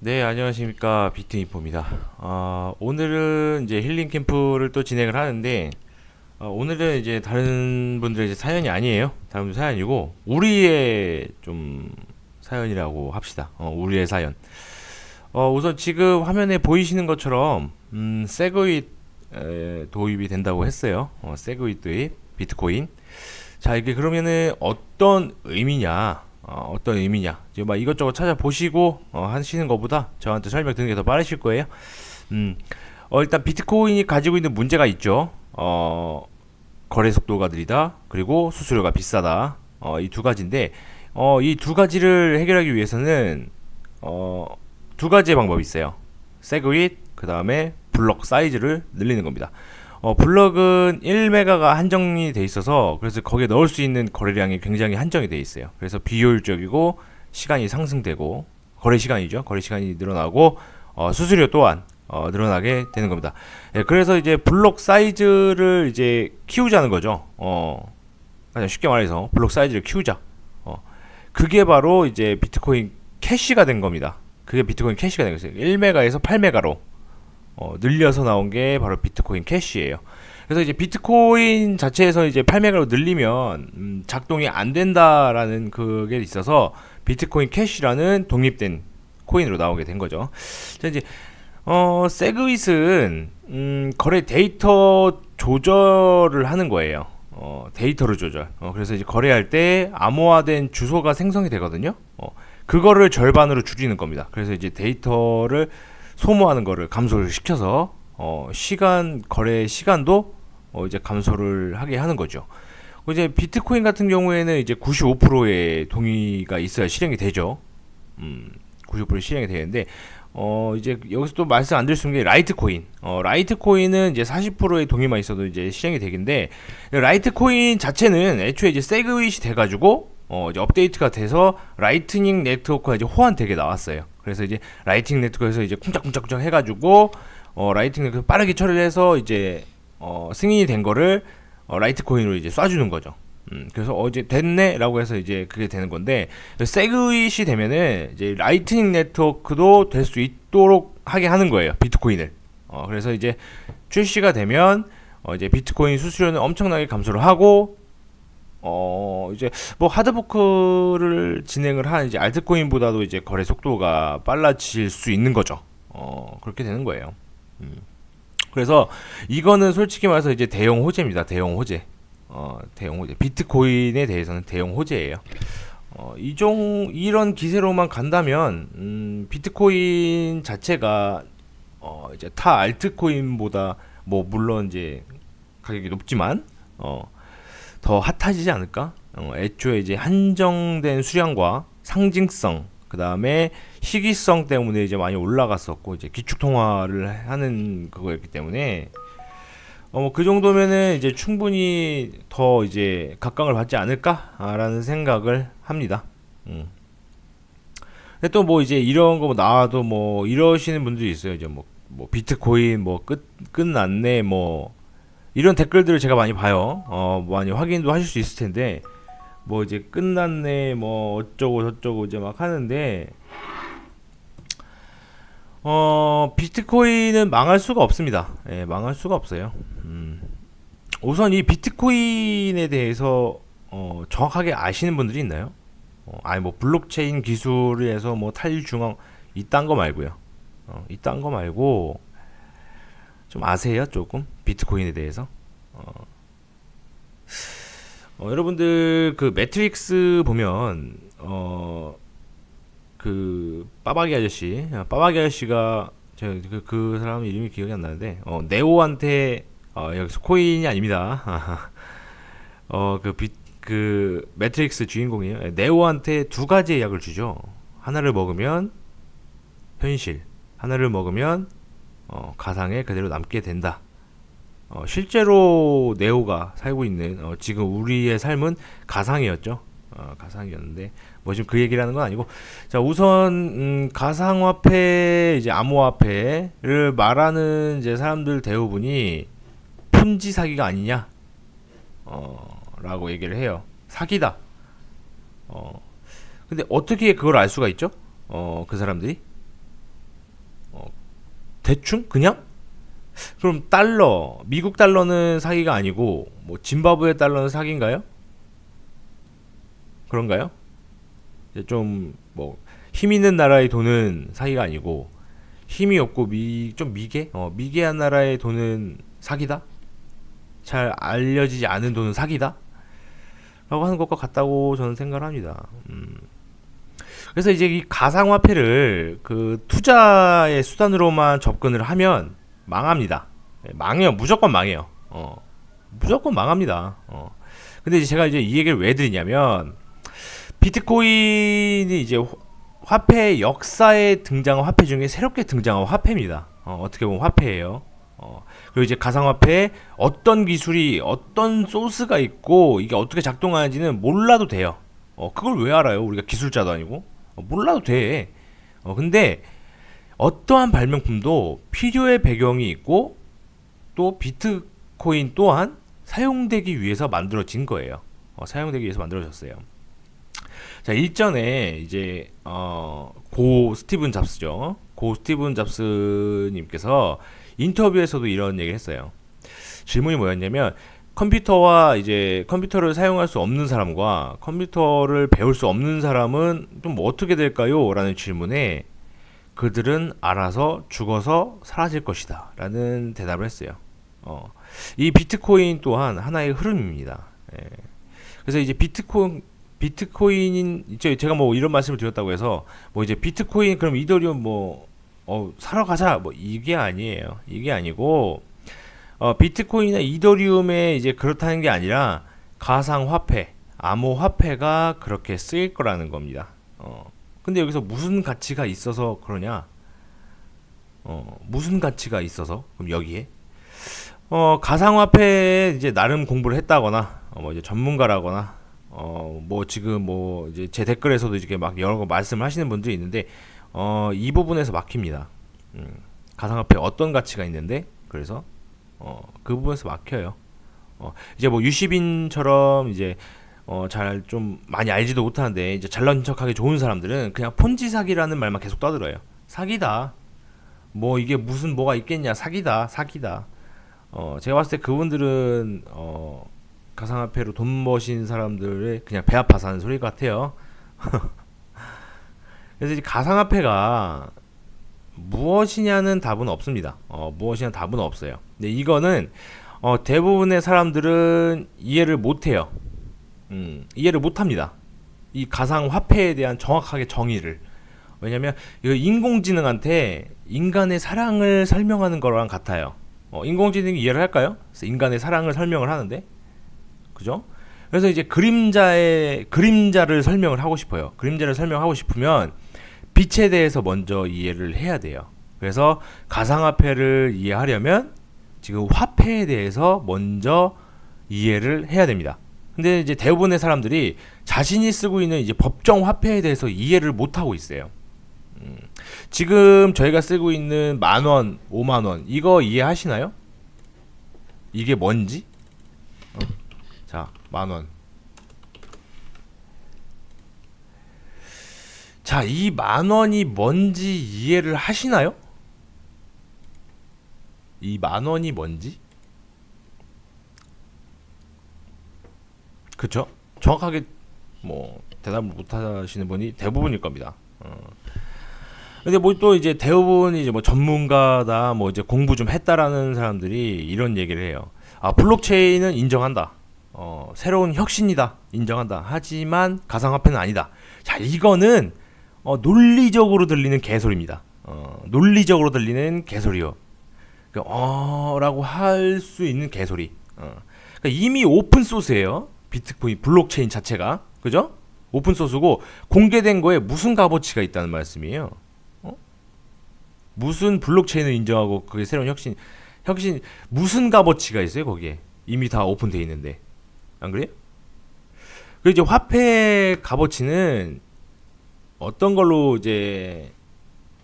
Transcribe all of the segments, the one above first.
네, 안녕하십니까. 비트인포입니다. 어, 오늘은 이제 힐링 캠프를 또 진행을 하는데, 어, 오늘은 이제 다른 분들의 이제 사연이 아니에요. 다른 분들 사연이고, 우리의 좀 사연이라고 합시다. 어, 우리의 사연. 어, 우선 지금 화면에 보이시는 것처럼, 음, 세그윗 에, 도입이 된다고 했어요. 어, 세그윗 도입, 비트코인. 자, 이게 그러면은 어떤 의미냐? 어, 어떤 의미냐. 지금 막 이것저것 찾아보시고 어, 하시는 것보다 저한테 설명 듣는 게 더 빠르실 거예요. 음, 어, 일단 비트코인이 가지고 있는 문제가 있죠. 어, 거래 속도가 느리다 그리고 수수료가 비싸다. 어, 이 두 가지인데 어, 이 두 가지를 해결하기 위해서는 어, 두 가지의 방법이 있어요. 세그윗 그 다음에 블록 사이즈를 늘리는 겁니다 어, 블럭은 1메가가 한정이 돼 있어서 그래서 거기에 넣을 수 있는 거래량이 굉장히 한정이 돼 있어요. 그래서 비효율적이고 시간이 상승되고 거래 시간이죠. 거래 시간이 늘어나고 어, 수수료 또한 어, 늘어나게 되는 겁니다. 예, 그래서 이제 블록 사이즈를 이제 키우자는 거죠. 어, 그냥 쉽게 말해서 블록 사이즈를 키우자. 어, 그게 바로 이제 비트코인 캐시가 된 겁니다. 그게 비트코인 캐시가 된 거예요. 1메가에서 8메가로 어, 늘려서 나온 게 바로 비트코인 캐시예요. 그래서 이제 비트코인 자체에서 이제 8메가로 늘리면 음, 작동이 안 된다라는 그게 있어서 비트코인 캐시라는 독립된 코인으로 나오게 된 거죠. 자 이제 어 세그윗은 음, 거래 데이터 조절을 하는 거예요. 어, 데이터를 조절. 어, 그래서 이제 거래할 때 암호화된 주소가 생성이 되거든요. 어, 그거를 절반으로 줄이는 겁니다. 그래서 이제 데이터를 소모하는 거를 감소를 시켜서 어, 시간 거래 시간도 어, 이제 감소를 하게 하는 거죠. 이제 비트코인 같은 경우에는 이제 95%의 동의가 있어야 실행이 되죠. 음, 95% 실행이 되는데 어 이제 여기서 또 말씀 안 드릴 수 있는 게 라이트코인. 어 라이트코인은 이제 40%의 동의만 있어도 이제 실행이 되긴데 라이트코인 자체는 애초에 이제 세그윗이 돼가지고 어 이제 업데이트가 돼서 라이트닝 네트워크가 이제 호환되게 나왔어요. 그래서 이제 라이팅 네트워크에서 이제 쿵짝쿵짝쿵짝 해가지고 어, 라이팅 네트워크 빠르게 처리를 해서 이제 어, 승인이 된 거를 어, 라이트 코인으로 이제 쏴주는 거죠. 음, 그래서 어제 됐네라고 해서 이제 그게 되는 건데 세그윗이 되면은 이제 라이트닝 네트워크도 될 수 있도록 하게 하는 거예요 비트코인을. 어, 그래서 이제 출시가 되면 어, 이제 비트코인 수수료는 엄청나게 감소를 하고 어 이제 뭐 하드포크를 진행을 한 이제 알트코인보다도 이제 거래 속도가 빨라질 수 있는 거죠. 어 그렇게 되는 거예요. 음. 그래서 이거는 솔직히 말해서 이제 대형 호재입니다. 대형 호재. 어 대형 호재. 비트코인에 대해서는 대형 호재예요. 어, 이종 이런 기세로만 간다면 음, 비트코인 자체가 어, 이제 타 알트코인보다 뭐 물론 이제 가격이 높지만 어, 더 핫해지지 않을까? 어, 애초에 이제 한정된 수량과 상징성, 그 다음에 희귀성 때문에 이제 많이 올라갔었고 이제 기축 통화를 하는 그거였기 때문에 어, 그 정도면은 이제 충분히 더 이제 각광을 받지 않을까라는 생각을 합니다. 음. 근데 또 뭐 이제 이런 거 나와도 뭐 이러시는 분들이 있어요. 이제 뭐, 뭐 비트코인 뭐 끝 끝났네 뭐 이런 댓글들을 제가 많이 봐요. 어, 많이 확인도 하실 수 있을 텐데, 뭐 이제 끝났네, 뭐 어쩌고 저쩌고 이제 막 하는데, 어, 비트코인은 망할 수가 없습니다. 예, 망할 수가 없어요. 음. 우선 이 비트코인에 대해서 어, 정확하게 아시는 분들이 있나요? 어, 아니 뭐 블록체인 기술에서 뭐 탈중앙 이딴 거 말고요. 어, 이딴 거 말고 좀 아세요 조금? 비트코인에 대해서? 어. 어, 여러분들 그 매트릭스 보면 어 그 빠바기 아저씨 빠바기 아저씨가 제가 그, 그 사람 이름이 기억이 안 나는데 어 네오한테 어 여기서 코인이 아닙니다. 어그 그 매트릭스 주인공이에요. 네오한테 두 가지의 약을 주죠. 하나를 먹으면 현실 하나를 먹으면 어, 가상에 그대로 남게 된다. 어, 실제로 네오가 살고 있는 어, 지금 우리의 삶은 가상이었죠. 어, 가상이었는데 뭐 지금 그 얘기라는 건 아니고 자 우선 음, 가상화폐 이제 암호화폐를 말하는 이제 사람들 대부분이 폰지 사기가 아니냐 어, 라고 얘기를 해요. 사기다. 어, 근데 어떻게 그걸 알 수가 있죠? 어, 그 사람들이 대충 그냥 그럼 달러 미국 달러는 사기가 아니고 뭐 짐바브웨 달러는 사기인가요? 그런가요? 좀 뭐 힘 있는 나라의 돈은 사기가 아니고 힘이 없고 미 좀 미개 어 미개한 나라의 돈은 사기다. 잘 알려지지 않은 돈은 사기다. 라고 하는 것과 같다고 저는 생각을 합니다. 음. 그래서 이제 이 가상화폐를 그 투자의 수단으로만 접근을 하면 망합니다. 네, 망해요. 무조건 망해요. 어. 무조건 망합니다. 어. 근데 이제 제가 이제 이 얘기를 왜 드리냐면 비트코인이 이제 화폐 역사에 등장한 화폐 중에 새롭게 등장한 화폐입니다. 어, 어떻게 보면 화폐예요. 어, 그리고 이제 가상화폐에 어떤 기술이 어떤 소스가 있고 이게 어떻게 작동하는지는 몰라도 돼요. 어, 그걸 왜 알아요? 우리가 기술자도 아니고 어, 몰라도 돼. 어, 근데 어떠한 발명품도 필요의 배경이 있고 또 비트코인 또한 사용되기 위해서 만들어진 거예요. 어, 사용되기 위해서 만들어졌어요. 자 일전에 이제 어, 고 스티븐 잡스죠. 고 스티븐 잡스님께서 인터뷰에서도 이런 얘기를 했어요. 질문이 뭐였냐면 컴퓨터와 이제 컴퓨터를 사용할 수 없는 사람과 컴퓨터를 배울 수 없는 사람은 좀 뭐 어떻게 될까요? 라는 질문에 그들은 알아서 죽어서 사라질 것이다. 라는 대답을 했어요. 어, 이 비트코인 또한 하나의 흐름입니다. 예. 그래서 이제 비트코인 비트코인인 이제 제가 뭐 이런 말씀을 드렸다고 해서 뭐 이제 비트코인 그럼 이더리움 뭐 어, 사러 가자 뭐 이게 아니에요. 이게 아니고 어, 비트코인이나 이더리움에 이제 그렇다는 게 아니라 가상 화폐, 암호 화폐가 그렇게 쓰일 거라는 겁니다. 어, 근데 여기서 무슨 가치가 있어서 그러냐? 어, 무슨 가치가 있어서 그럼 여기에 어, 가상화폐에 이제 나름 공부를 했다거나 어, 뭐 이제 전문가라거나 어, 뭐 지금 뭐 이제 제 댓글에서도 이렇게 막 여러 거 말씀을 하시는 분들이 있는데 어, 이 부분에서 막힙니다. 음, 가상화폐 어떤 가치가 있는데 그래서 어, 그 부분에서 막혀요. 어, 이제 뭐 유시빈처럼 이제 어, 잘 좀 많이 알지도 못하는데 이제 잘난 척하기 좋은 사람들은 그냥 폰지 사기라는 말만 계속 떠들어요. 사기다. 뭐 이게 무슨 뭐가 있겠냐? 사기다. 사기다. 어, 제가 봤을 때 그분들은 어, 가상화폐로 돈 버신 사람들의 그냥 배 아파서 하는 소리 같아요. 그래서 이제 가상화폐가 무엇이냐는 답은 없습니다. 어, 무엇이냐 답은 없어요. 근데 이거는 어, 대부분의 사람들은 이해를 못해요. 음, 이해를 못합니다. 이 가상 화폐에 대한 정확하게 정의를. 왜냐면 이거 인공지능한테 인간의 사랑을 설명하는 거랑 같아요. 어, 인공지능이 이해를 할까요? 인간의 사랑을 설명을 하는데, 그죠? 그래서 이제 그림자의 그림자를 설명을 하고 싶어요. 그림자를 설명하고 싶으면 빛에 대해서 먼저 이해를 해야 돼요. 그래서 가상화폐를 이해하려면 지금 화폐에 대해서 먼저 이해를 해야 됩니다. 근데 이제 대부분의 사람들이 자신이 쓰고 있는 이제 법정 화폐에 대해서 이해를 못 하고 있어요. 음, 지금 저희가 쓰고 있는 만 원, 오만 원 이거 이해하시나요? 이게 뭔지? 어? 자, 만 원. 자, 이 만 원이 뭔지 이해를 하시나요? 이 만 원이 뭔지? 그쵸? 정확하게 뭐 대답을 못 하시는 분이 대부분일 겁니다. 어. 근데 뭐 또 이제 대부분 이제 뭐 전문가다 뭐 이제 공부 좀 했다라는 사람들이 이런 얘기를 해요. 아 블록체인은 인정한다. 어 새로운 혁신이다. 인정한다. 하지만 가상화폐는 아니다. 자 이거는 어, 논리적으로 들리는 개소리입니다. 어, 논리적으로 들리는 개소리요. 그, 어, 라고 할 수 있는 개소리. 어. 그러니까 이미 오픈 소스예요. 비트코인 블록체인 자체가. 그죠? 오픈 소스고 공개된 거에 무슨 값어치가 있다는 말씀이에요. 어? 무슨 블록체인을 인정하고 그게 새로운 혁신 혁신 무슨 값어치가 있어요, 거기에. 이미 다 오픈돼 있는데. 안 그래요? 그리고 이제 화폐 값어치는 어떤 걸로 이제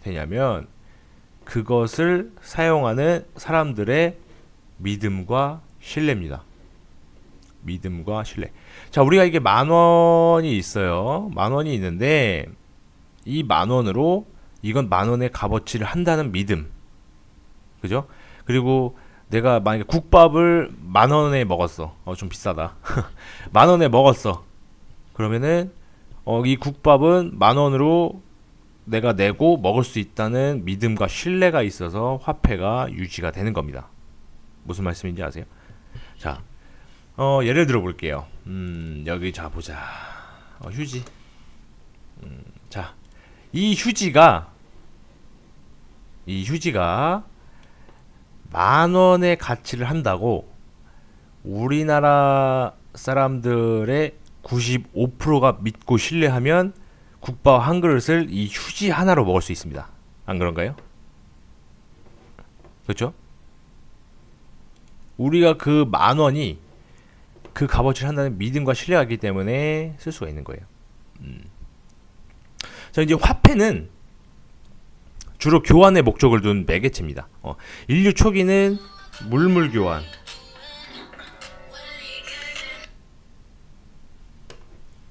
되냐면 그것을 사용하는 사람들의 믿음과 신뢰입니다. 믿음과 신뢰. 자, 우리가 이게 만 원이 있어요. 만 원이 있는데 이 만 원으로 이건 만 원의 값어치를 한다는 믿음. 그죠? 그리고 내가 만약에 국밥을 만 원에 먹었어. 어, 좀 비싸다. 만 원에 먹었어. 그러면은 어, 이 국밥은 만 원으로 내가 내고 먹을 수 있다는 믿음과 신뢰가 있어서 화폐가 유지가 되는 겁니다. 무슨 말씀인지 아세요? 자, 어, 예를 들어 볼게요. 음, 여기 자 보자. 어, 휴지. 음, 자, 이 휴지가 이 휴지가 만 원의 가치를 한다고 우리나라 사람들의 95%가 믿고 신뢰하면 국밥 한 그릇을 이 휴지 하나로 먹을 수 있습니다. 안 그런가요? 그렇죠? 우리가 그 만 원이 그 값어치를 한다는 믿음과 신뢰가 있기 때문에 쓸 수가 있는 거예요. 음. 자 이제 화폐는 주로 교환의 목적을 둔 매개체입니다. 어, 인류 초기는 물물 교환,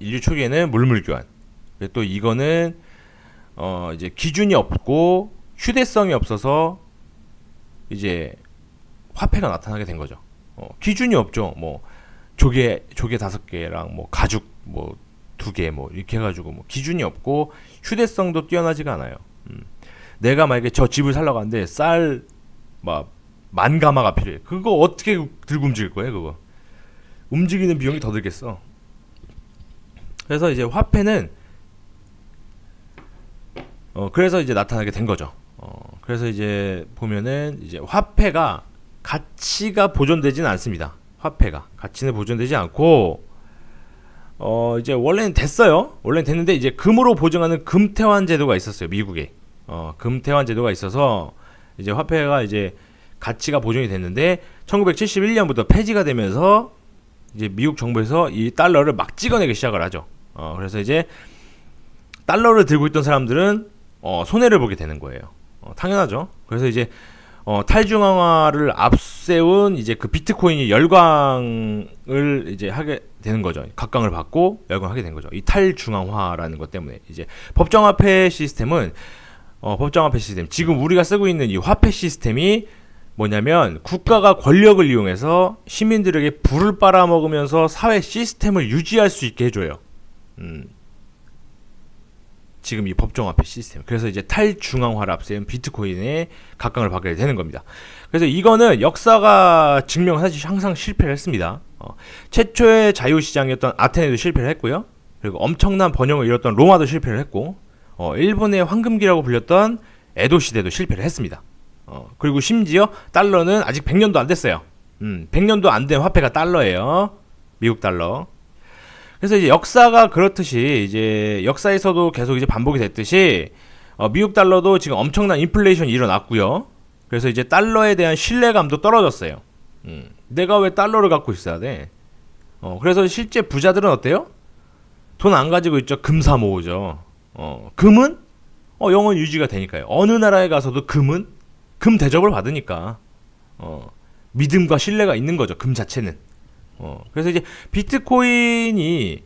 인류 초기에는 물물 교환. 또 이거는 어 이제 기준이 없고 휴대성이 없어서 이제 화폐가 나타나게 된 거죠. 어, 기준이 없죠. 뭐 조개 조개 다섯 개랑 뭐 가죽 뭐 두 개 뭐 이렇게 해가지고 뭐 기준이 없고 휴대성도 뛰어나지가 않아요. 음. 내가 만약에 저 집을 살러 가는데 쌀 막 만가마가 필요해. 그거 어떻게 들고 움직일 거야 그거? 움직이는 비용이 더 들겠어. 그래서 이제 화폐는 어 그래서 이제 나타나게 된 거죠. 어 그래서 이제 보면은 이제 화폐가 가치가 보존되지는 않습니다. 화폐가 가치는 보존되지 않고 어 이제 원래는 됐어요. 원래는 됐는데 이제 금으로 보증하는 금태환 제도가 있었어요. 미국에. 어 금태환 제도가 있어서 이제 화폐가 이제 가치가 보존이 됐는데 1971년부터 폐지가 되면서 이제 미국 정부에서 이 달러를 막 찍어내기 시작을 하죠. 어 그래서 이제 달러를 들고 있던 사람들은 어 손해를 보게 되는 거예요. 어, 당연하죠. 그래서 이제 어, 탈중앙화를 앞세운 이제 그 비트코인이 열광을 이제 하게 되는 거죠. 각광을 받고 열광하게 된 거죠. 이 탈중앙화라는 것 때문에 이제 법정화폐 시스템은 어, 법정화폐 시스템 지금 우리가 쓰고 있는 이 화폐 시스템이 뭐냐면 국가가 권력을 이용해서 시민들에게 불을 빨아먹으면서 사회 시스템을 유지할 수 있게 해줘요. 음, 지금 이 법정화폐 시스템. 그래서 이제 탈중앙화를 앞세운 비트코인에 각광을 받게 되는 겁니다. 그래서 이거는 역사가 증명하듯이 항상 실패를 했습니다. 어, 최초의 자유시장이었던 아테네도 실패를 했고요. 그리고 엄청난 번영을 이뤘던 로마도 실패를 했고, 어, 일본의 황금기라고 불렸던 에도 시대도 실패를 했습니다. 어, 그리고 심지어 달러는 아직 100년도 안 됐어요. 음, 100년도 안 된 화폐가 달러예요. 미국 달러. 그래서 이제 역사가 그렇듯이 이제 역사에서도 계속 이제 반복이 됐듯이 어, 미국 달러도 지금 엄청난 인플레이션이 일어났고요. 그래서 이제 달러에 대한 신뢰감도 떨어졌어요. 음, 내가 왜 달러를 갖고 있어야 돼? 어, 그래서 실제 부자들은 어때요? 돈 안 가지고 있죠. 금 사 모으죠. 어, 금은 어, 영원 유지가 되니까요. 어느 나라에 가서도 금은 금 대접을 받으니까 어, 믿음과 신뢰가 있는 거죠. 금 자체는. 어, 그래서 이제 비트코인이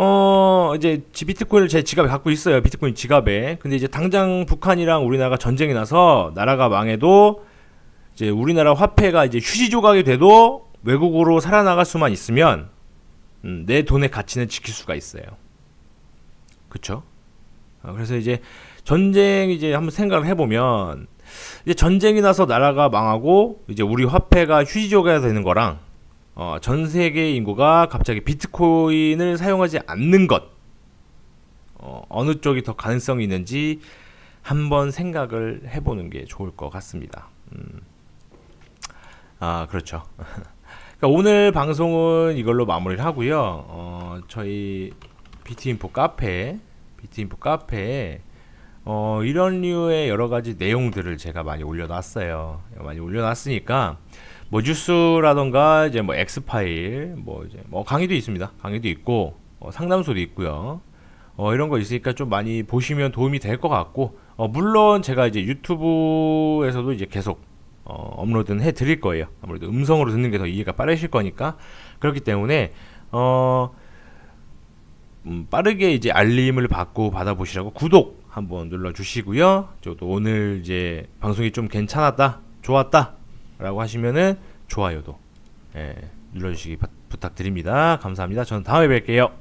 어 이제 비트코인을 제 지갑에 갖고 있어요. 비트코인 지갑에. 근데 이제 당장 북한이랑 우리나라가 전쟁이 나서 나라가 망해도 이제 우리나라 화폐가 이제 휴지 조각이 돼도 외국으로 살아나갈 수만 있으면 음, 내 돈의 가치는 지킬 수가 있어요. 그렇죠? 어, 그래서 이제 전쟁 이제 한번 생각을 해보면 이제 전쟁이 나서 나라가 망하고 이제 우리 화폐가 휴지 조각이 되는 거랑 어, 전 세계 인구가 갑자기 비트코인을 사용하지 않는 것 어, 어느 쪽이 더 가능성이 있는지 한번 생각을 해보는 게 좋을 것 같습니다. 음. 아 그렇죠. 그러니까 오늘 방송은 이걸로 마무리를 하고요. 어, 저희 비트인포 카페, 비트인포 카페에 어, 이런 류의 여러 가지 내용들을 제가 많이 올려놨어요. 많이 올려놨으니까 뭐 뉴스라던가 이제 뭐 엑스파일 뭐 이제 뭐 강의도 있습니다. 강의도 있고 어, 상담소도 있고요. 어, 이런 거 있으니까 좀 많이 보시면 도움이 될 것 같고 어, 물론 제가 이제 유튜브에서도 이제 계속 어, 업로드는 해 드릴 거예요. 아무래도 음성으로 듣는 게 더 이해가 빠르실 거니까 그렇기 때문에 어 음, 빠르게 이제 알림을 받고 받아보시라고 구독 한번 눌러 주시고요. 저도 오늘 이제 방송이 좀 괜찮았다 좋았다 라고 하시면은 좋아요도 예, 눌러주시기 바- 부탁드립니다. 감사합니다. 저는 다음에 뵐게요.